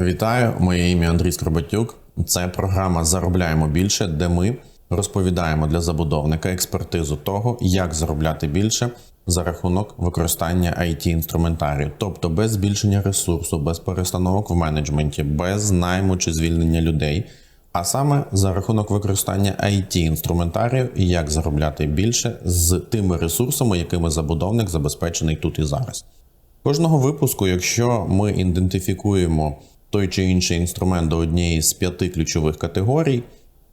Вітаю, моє ім'я Андрій Скорбатюк. Це програма Заробляємо більше, де ми розповідаємо для забудовника експертизу того, як заробляти більше за рахунок використання it інструментарію, тобто без збільшення ресурсу, без перестановок в менеджменті, без найму чи звільнення людей. А саме за рахунок використання it інструментарію і як заробляти більше з тими ресурсами, якими забудовник забезпечений тут і зараз. Кожного випуску, якщо ми ідентифікуємо той чи інший інструмент до однієї з п'яти ключових категорій,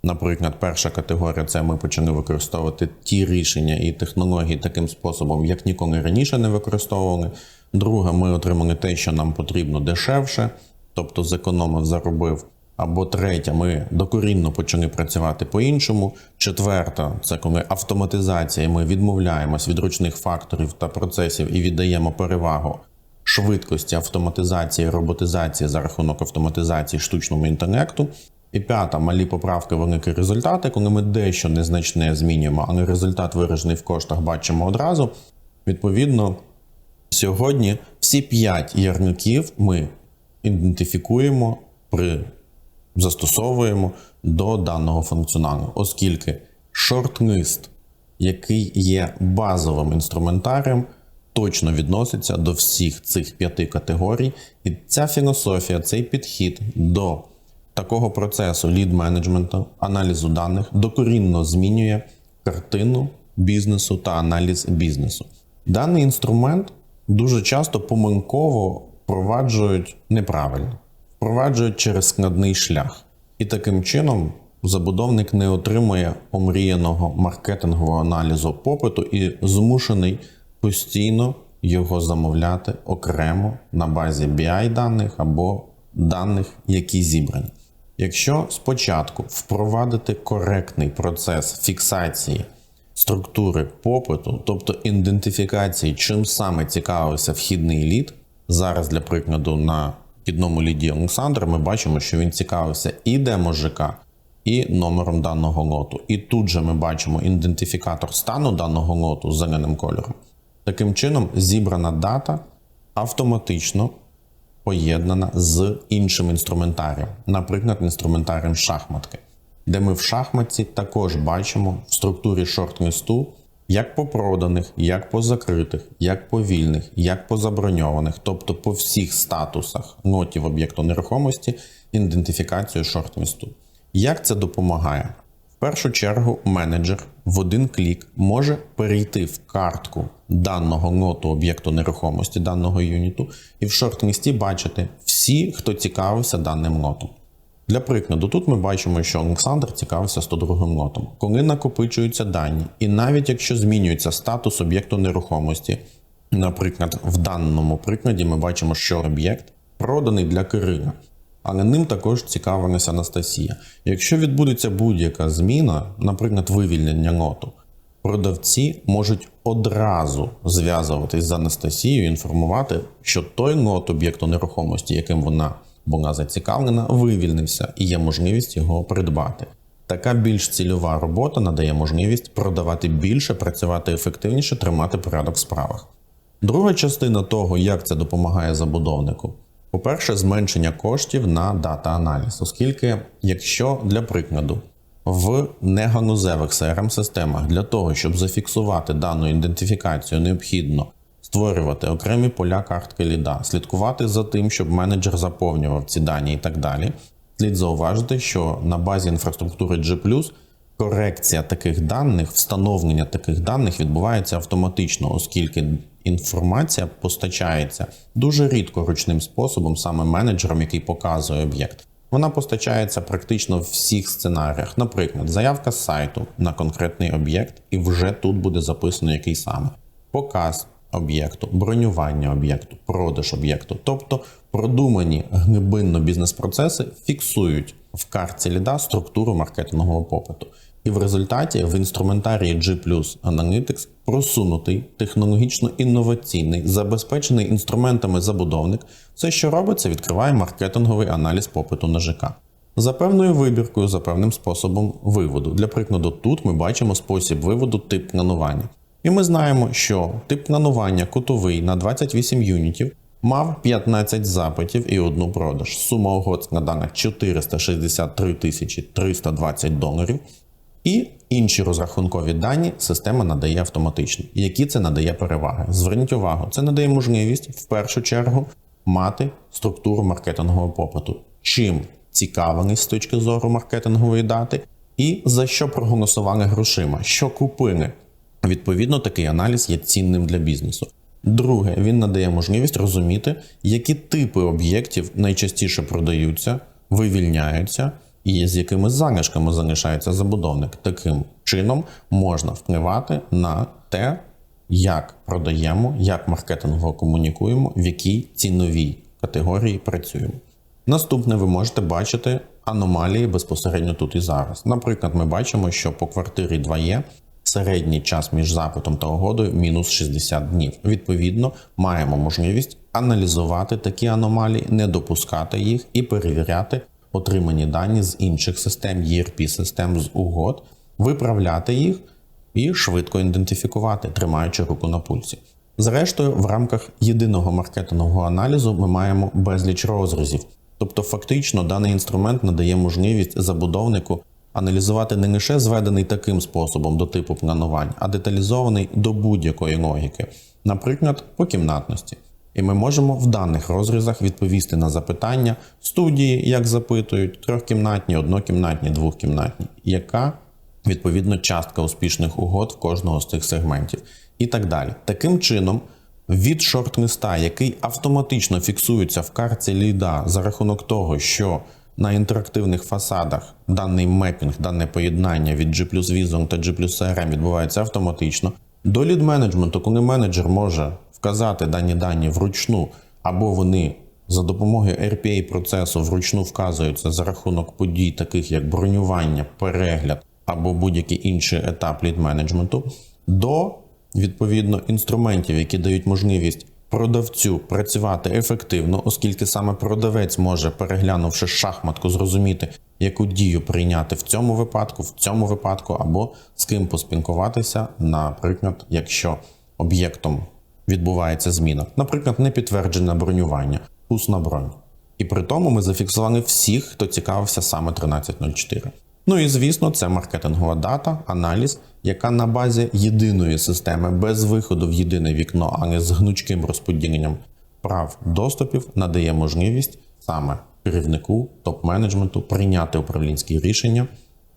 наприклад, перша категорія це ми почали використовувати ті рішення і технології таким способом, як ніколи раніше не використовували. Друга, ми отримали те, що нам потрібно дешевше, тобто зекономив, заробив. Або третя, ми докорінно почали працювати по-іншому. Четверта це коли автоматизація. Ми відмовляємось від ручних факторів та процесів і віддаємо перевагу швидкості автоматизації, роботизації за рахунок автоматизації штучному інтелекту. І п'ята малі поправки, великі результати, коли ми дещо незначне змінюємо, але результат виражений в коштах бачимо одразу. Відповідно, сьогодні всі п'ять ярників ми ідентифікуємо при застосовуємо до даного функціоналу, оскільки шорт-лист, який є базовим інструментарієм, точно відноситься до всіх цих п'яти категорій, і ця філософія, цей підхід до такого процесу лід менеджменту, аналізу даних докорінно змінює картину бізнесу та аналіз бізнесу. Даний інструмент дуже часто помилково впроваджують неправильно впроваджують через складний шлях. І таким чином забудовник не отримує омріяного маркетингового аналізу попиту і змушений постійно його замовляти окремо на базі BI даних або даних, які зібрані. Якщо спочатку впровадити коректний процес фіксації структури попиту, тобто ідентифікації, чим саме цікавився вхідний лід, зараз для прикладу на вхідному ліді Олександра ми бачимо, що він цікавився і демо ЖК, і номером даного лоту. І тут же ми бачимо ідентифікатор стану даного лоту з зеленим кольором. Таким чином, зібрана дата автоматично поєднана з іншим інструментарієм, наприклад, інструментарієм шахматки, де ми в шахматці також бачимо в структурі шорт-листу як по проданих, як по закритих, як по вільних, як по заброньованих, тобто по всіх статусах нотів об'єкту нерухомості ідентифікацію шорт-листу. Як це допомагає? Першу чергу менеджер в один клік може перейти в картку даного ноту об'єкту нерухомості, даного юніту, і в шорт-листі бачити всі, хто цікавився даним лотом. Для прикладу, тут ми бачимо, що Олександр цікавився 102 лотом. Коли накопичуються дані, і навіть якщо змінюється статус об'єкту нерухомості, наприклад, в даному прикладі ми бачимо, що об'єкт проданий для Кирила, але ним також цікавилася Анастасія. Якщо відбудеться будь-яка зміна, наприклад, вивільнення лоту, продавці можуть одразу зв'язуватись з Анастасією, інформувати, що той лот об'єкту нерухомості, яким вона була зацікавлена, вивільнився і є можливість його придбати. Така більш цільова робота надає можливість продавати більше, працювати ефективніше, тримати порядок в справах. Друга частина того, як це допомагає забудовнику, по-перше, зменшення коштів на дата-аналіз, оскільки, якщо для прикладу в неганузевих crm системах для того, щоб зафіксувати дану ідентифікацію, необхідно створювати окремі поля картки ліда, слідкувати за тим, щоб менеджер заповнював ці дані і так далі. Слід зауважити, що на базі інфраструктури G+, корекція таких даних, встановлення таких даних відбувається автоматично, оскільки інформація постачається дуже рідко ручним способом, саме менеджером, який показує об'єкт. Вона постачається практично в всіх сценаріях. Наприклад, заявка з сайту на конкретний об'єкт, і вже тут буде записано, який саме показ об'єкту, бронювання об'єкту, продаж об'єкту, тобто продумані глибинно бізнес-процеси фіксують в картці ліда структуру маркетингового попиту. І в результаті в інструментарії G Analytics просунутий технологічно інноваційний, забезпечений інструментами забудовник, все, що робиться, відкриває маркетинговий аналіз попиту на ЖК. За певною вибіркою, за певним способом виводу. Для прикладу, тут ми бачимо спосіб виводу тип планування. І ми знаємо, що тип планування котовий на 28 юнітів мав 15 запитів і одну продаж. Сума угод складана 463 тисячі 320 доларів. І інші розрахункові дані система надає автоматично. Які це надає переваги? Зверніть увагу, це надає можливість в першу чергу мати структуру маркетингового попиту. Чим цікавились з точки зору маркетингової дати, і за що проголосували грошима, що купили. Відповідно, такий аналіз є цінним для бізнесу. Друге, він надає можливість розуміти, які типи об'єктів найчастіше продаються, вивільняються і з якими залишками залишається забудовник. Таким чином можна впливати на те, як продаємо, як маркетингово комунікуємо, в якій ціновій категорії працюємо. Наступне ви можете бачити аномалії безпосередньо тут і зараз. Наприклад, ми бачимо, що по квартирі 2Е середній час між запитом та угодою мінус 60 днів. Відповідно, маємо можливість аналізувати такі аномалії, не допускати їх і перевіряти отримані дані з інших систем, ERP-систем з угод, виправляти їх і швидко ідентифікувати, тримаючи руку на пульсі. Зрештою, в рамках єдиного маркетингового аналізу ми маємо безліч розрізів. Тобто, фактично, даний інструмент надає можливість забудовнику аналізувати не лише зведений таким способом до типу планувань, а деталізований до будь-якої логіки, наприклад, по кімнатності. І ми можемо в даних розрізах відповісти на запитання студії, як запитують, трьохкімнатні, однокімнатні, двохкімнатні, яка відповідно частка успішних угод в кожного з цих сегментів, і так далі. Таким чином, від шорт-листа, який автоматично фіксується в карті ліда за рахунок того, що на інтерактивних фасадах даний мепінг, дане поєднання від G Vision та G CRM відбувається автоматично. До лід менеджменту, коли менеджер може вказати дані дані вручну, або вони за допомогою RPA процесу вручну вказуються за рахунок подій, таких як бронювання, перегляд або будь-який інший етап лід менеджменту, до відповідно інструментів, які дають можливість продавцю працювати ефективно, оскільки саме продавець може, переглянувши шахматку, зрозуміти, яку дію прийняти в цьому випадку, в цьому випадку, або з ким поспілкуватися, наприклад, якщо об'єктом відбувається зміна, наприклад, непідтверджене бронювання, усна бронь. І при тому ми зафіксували всіх, хто цікавився саме 1304. Ну і звісно, це маркетингова дата, аналіз, яка на базі єдиної системи без виходу в єдине вікно, але з гнучким розподіленням прав доступів надає можливість саме керівнику топ-менеджменту прийняти управлінські рішення,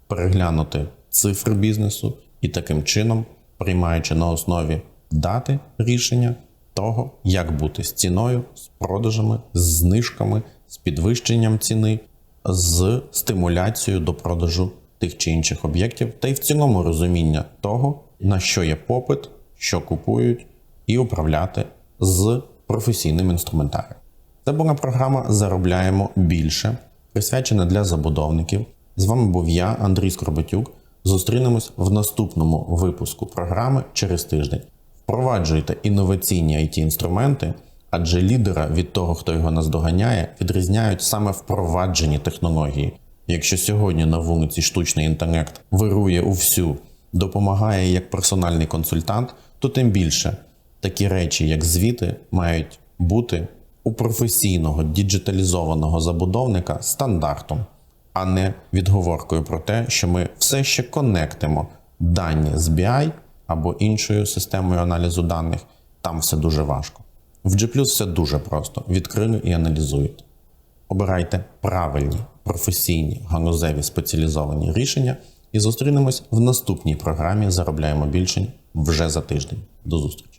переглянути цифри бізнесу і таким чином, приймаючи на основі дати рішення того, як бути з ціною, з продажами, з знижками, з підвищенням ціни з стимуляцією до продажу тих чи інших об'єктів, та й в цілому розуміння того, на що є попит, що купують, і управляти з професійним інструментарієм. Це була програма Заробляємо більше, присвячена для забудовників. З вами був я, Андрій Скорбатюк. Зустрінемось в наступному випуску програми через тиждень. Впроваджуйте інноваційні it інструменти адже лідера від того, хто його наздоганяє, відрізняють саме впроваджені технології. Якщо сьогодні на вулиці штучний інтелект вирує увсю, допомагає як персональний консультант, то тим більше такі речі, як звіти, мають бути у професійного діджиталізованого забудовника стандартом, а не відговоркою про те, що ми все ще конектимо дані з BI або іншою системою аналізу даних. Там все дуже важко. В G все дуже просто: відкрили і аналізуєте. Обирайте правильні, професійні, ганузеві спеціалізовані рішення і зустрінемось в наступній програмі Заробляємо більше вже за тиждень. До зустрічі!